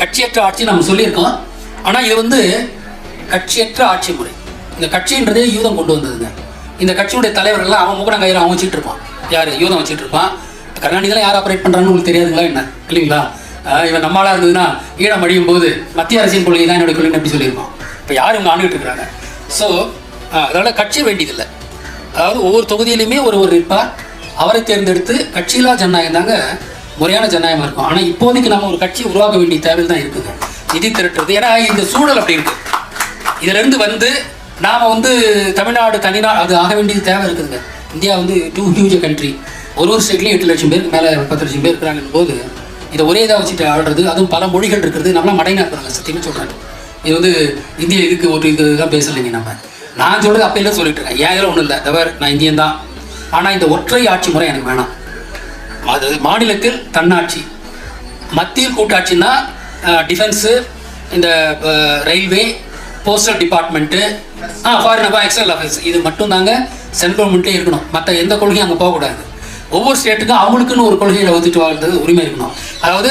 கட்சியற்ற ஆட்சி நம்ம சொல்லியிருக்கோம். ஆனால் இது வந்து கட்சியற்ற ஆட்சி முறை. இந்த கட்சின்றதே யூதம் கொண்டு வந்ததுங்க. இந்த கட்சியுடைய தலைவர்கள்லாம் அவன் முகடம் கயிறு அவன் வச்சுட்டு இருப்பான். யார்? யூதம் வச்சுட்டு இருப்பான். கருணாநிதிலாம் யார் ஆப்ரேட் பண்ணுறான்னு உங்களுக்கு தெரியாதுங்களா என்ன? இல்லைங்களா? இவன் நம்மளாக இருந்ததுன்னா ஈழம் அழியும் போது மத்திய அரசின் கொள்கை தான் என்னோட கொள்கை எப்படி சொல்லியிருப்பான். இப்போ யார் இவங்க ஆண்டுகிட்டு இருக்கிறாங்க? ஸோ அதனால் கட்சி வேண்டியதில்லை. அதாவது ஒவ்வொரு தொகுதியிலையுமே ஒரு ஒரு இருப்பார் அவரை தேர்ந்தெடுத்து கட்சியிலா ஜனநாயகம் தாங்க முறையான ஜனநாயகமாக இருக்கும். ஆனால் இப்போதைக்கு நம்ம ஒரு கட்சி உருவாக்க வேண்டிய தேவையில் தான் இருக்குங்க. நிதி திரட்டுறது. ஏன்னா இந்த சூழல் அப்படி இருக்கு. இதுலேருந்து வந்து நாம் வந்து தமிழ்நாடு தனிநாடு அது ஆக வேண்டியது தேவை இருக்குதுங்க. இந்தியா வந்து டூ ஹியூஜ் கண்ட்ரி ஒரு ஒரு ஸ்டேட்லையும் எட்டு லட்சம் பேருக்கு மேலே பத்து லட்சம் பேர் இருக்கிறாங்கன்னு போது இதை ஒரே இதாக வச்சுட்டு ஆடுறது அதுவும் பல மொழிகள் இருக்கிறது நம்மளாம் மடையினா இருக்கிறாங்க. சத்தியமாக சொல்கிறாங்க இது வந்து இந்திய இதுக்கு ஒரு இதுதான் பேசலைங்க நம்ம. நான் சொல்றது அப்பையில சொல்லிட்டு இருக்கேன். ஏன் இதில் ஒன்றும் இல்லை. தவிர நான் இந்தியன் தான். ஆனால் இந்த ஒற்றை ஆட்சி முறை எனக்கு வேணாம். அது மாநிலத்தில் தன்னாட்சி. மத்தியில் கூட்டாட்சின்னா டிஃபென்ஸு இந்த ரயில்வே போஸ்டல் டிபார்ட்மெண்ட்டு ஆ ஃபாரின் அப்பா எக்ஸ்டர்னல் அஃபேர்ஸ் இது மட்டும் தாங்க சென்ட்ரல் கவர்மெண்ட்டே இருக்கணும். மற்ற எந்த கொள்கையும் அங்கே போகக்கூடாது. ஒவ்வொரு ஸ்டேட்டுக்கும் அவங்களுக்குன்னு ஒரு கொள்கையில் ஒதுக்கிட்டு வாழ்றது உரிமை இருக்கணும். அதாவது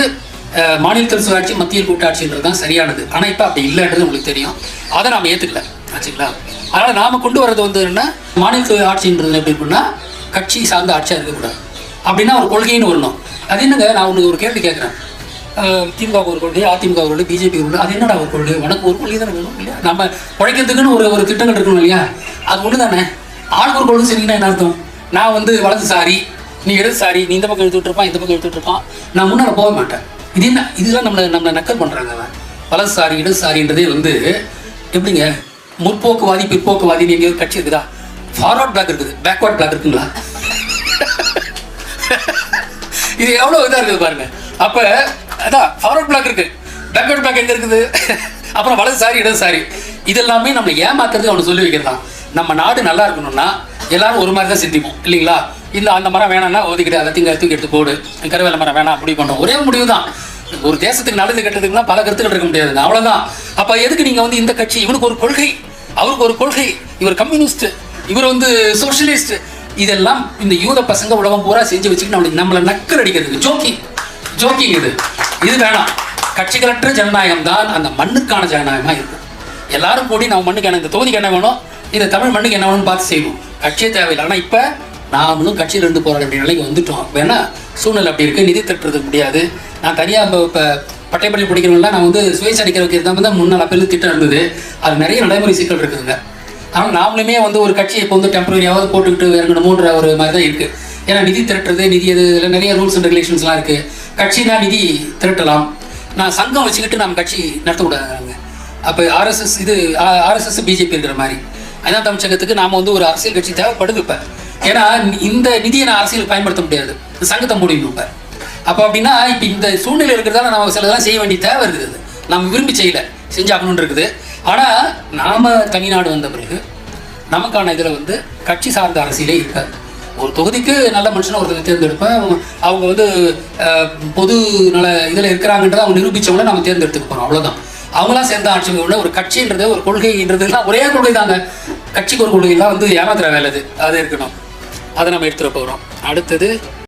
மாநிலத்தில் சுயாட்சி மத்தியில் கூட்டாட்சின்றது தான் சரியானது. ஆனால் இப்போ அப்படி இல்லைன்றது உங்களுக்கு தெரியும். அதை நாம் ஏற்றுக்கல ஆச்சுங்களா? அதனால் நாம் கொண்டு வர்றது வந்து என்ன மாநில ஆட்சின்றது எப்படி இருக்குன்னா கட்சி சார்ந்த ஆட்சியாக இருக்கக்கூடாது. அப்படின்னா ஒரு கொள்கைன்னு வரணும். அது என்னங்க? நான் உனக்கு ஒரு கேள்வி கேட்குறேன். திமுக ஒரு கொள்கை அதிமுக ஒரு கொள்கை பிஜேபி ஒரு கொள்கை அது என்னடா ஒரு கொள்கை? உனக்கு ஒரு கொள்கை தானே வேணும் இல்லையா? நம்ம உழைக்கிறதுக்குன்னு ஒரு ஒரு திட்டங்கள் இருக்கணும் இல்லையா? அது ஒன்று தானே ஆளுக்கு ஒரு கொள்கை சரிங்கன்னா என்ன அர்த்தம்? நான் வந்து வலதுசாரி நீ இடதுசாரி நீ இந்த பக்கம் எடுத்துட்டு இருப்பான் இந்த பக்கம் எடுத்துட்டு இருப்பான் நான் முன்னால் போக மாட்டேன். இது என்ன? இதெல்லாம் நம்மளை நம்மளை நக்கல் பண்ணுறாங்க அவன். வலதுசாரி இடதுசாரின்றதே வந்து எப்படிங்க? முற்போக்குவாதி பிற்போக்குவாதின்னு எங்கேயோ கட்சி இருக்குதா? ஃபார்வர்ட் பிளாக் இருக்குது. பேக்வர்ட் பிளாக் இருக்குங்களா? இது எவ்வளோ இதாக இருக்குது பாருங்க. அப்போ அதான் ஃபார்வர்ட் பிளாக் இருக்குது பேக்வர்ட் பிளாக் எங்கே இருக்குது? அப்புறம் வலது சாரி இடது சாரி. இதெல்லாமே நம்ம ஏமாத்துறது அவனை சொல்லி வைக்கிறதான். நம்ம நாடு நல்லா இருக்கணும்னா எல்லாரும் ஒரு மாதிரி தான் சிந்திப்போம் இல்லைங்களா? இல்லை அந்த மரம் வேணாம்னா ஒதுக்கிட்டு அதை தூக்கி தூக்கி எடுத்து போடு. கருவேல மரம் வேணாம் அப்படி பண்ணுறோம் ஒரே முடிவு தான் ஒரு தேசத்துக்கு நல்லது கெட்டதுக்குலாம் பல கருத்துக்கள் இருக்க முடியாது அவ்வளோதான் அப்போ எதுக்கு நீங்கள் வந்து இந்த கட்சி? இவனுக்கு ஒரு கொள்கை. அவருக்கு ஒரு கொள்கை. இவர் கம்யூனிஸ்ட் இவர் வந்து சோஷியலிஸ்ட் இதெல்லாம் இந்த யூத பசங்க உலகம் பூரா செஞ்சு வச்சுக்கிட்டு நம்மளுக்கு நம்மளை நக்கல் அடிக்கிறதுக்கு. ஜோக்கிங். ஜோக்கிங் இது. இது வேணாம். கட்சிகளற்ற ஜனநாயகம் தான் அந்த மண்ணுக்கான ஜனநாயகமாக இருக்கும். எல்லாரும் கூடி நம்ம மண்ணுக்கு என்ன இந்த தொகுதிக்கு என்ன வேணும்? இந்த தமிழ் மண்ணுக்கு என்ன வேணும்னு பார்த்து செய்வோம். கட்சியே தேவையில்லை. ஆனால் இப்போ நாமளும் கட்சியில் இருந்து போராட வேண்டிய நிலைக்கு வந்துட்டோம். வேணா சூழ்நிலை அப்படி இருக்குது நிதி திட்டுறதுக்கு முடியாது. நான் தனியாக இப்போ பட்டைப்பள்ளி படிக்கிறவங்களாம் நான் வந்து சுயேட்சை அடிக்கிற வைக்கிறது தான் முன்னாள் அப்பெல்லாம் திட்டம் இருந்தது. அது நிறைய நடைமுறை சிக்கல் இருக்குதுங்க. ஆனால் நாமளுமே வந்து ஒரு கட்சியை இப்போ வந்து டெம்பரரியாவது போட்டுக்கிட்டு இறங்கணுமோன்ற ஒரு மாதிரி தான் இருக்குது ஏன்னா நிதி திரட்டுறது நிதி அது இதில் நிறைய ரூல்ஸ் அண்ட் ரெகுலேஷன்ஸ்லாம் இருக்குது கட்சினா நிதி திரட்டலாம். நான் சங்கம் வச்சுக்கிட்டு நம்ம கட்சி நடத்தக்கூடாதுங்க அப்போ ஆர்எஸ்எஸ் இது ஆர்எஸ்எஸ் பிஜேபி இருக்கிற மாதிரி. அதான் தமிழ்ச்சங்கத்துக்கு நாம் வந்து ஒரு அரசியல் கட்சி தேவைப்படுது இப்போ. ஏன்னா இந்த நிதியை நான் அரசியல் பயன்படுத்த முடியாது. சங்கத்தை முடியும் இப்போ. அப்போ அப்படின்னா இப்போ இந்த சூழ்நிலை இருக்கிறதால நம்ம சிலதெல்லாம் செய்ய வேண்டிய தேவை இருக்குது. நம்ம விரும்பி செய்யலை. செஞ்சாகணும்னு இருக்குது. ஆனால் நாம் தனிநாடு வந்த பிறகு நமக்கான இதில் வந்து கட்சி சார்ந்த அரசியலே இருக்காது. ஒரு தொகுதிக்கு நல்ல மனுஷனை ஒருத்தர் தேர்ந்தெடுப்பேன் அவங்க- அவங்க வந்து பொது நல இதில் இருக்கிறாங்கன்றதை அவங்க நிரூபித்தவங்கள நம்ம தேர்ந்தெடுத்துக்க போகிறோம் அவ்வளோதான் அவங்களாம் சேர்ந்த ஆட்சி உள்ள ஒரு கட்சின்றது ஒரு கொள்கைன்றதுலாம் ஒரே கொள்கை தாங்க கட்சிக்கு ஒரு கொள்கைலாம் வந்து ஏமாத்துற வேலை அது அது இருக்கணும். அதை நம்ம எடுத்துகிட்டு போகிறோம் அடுத்தது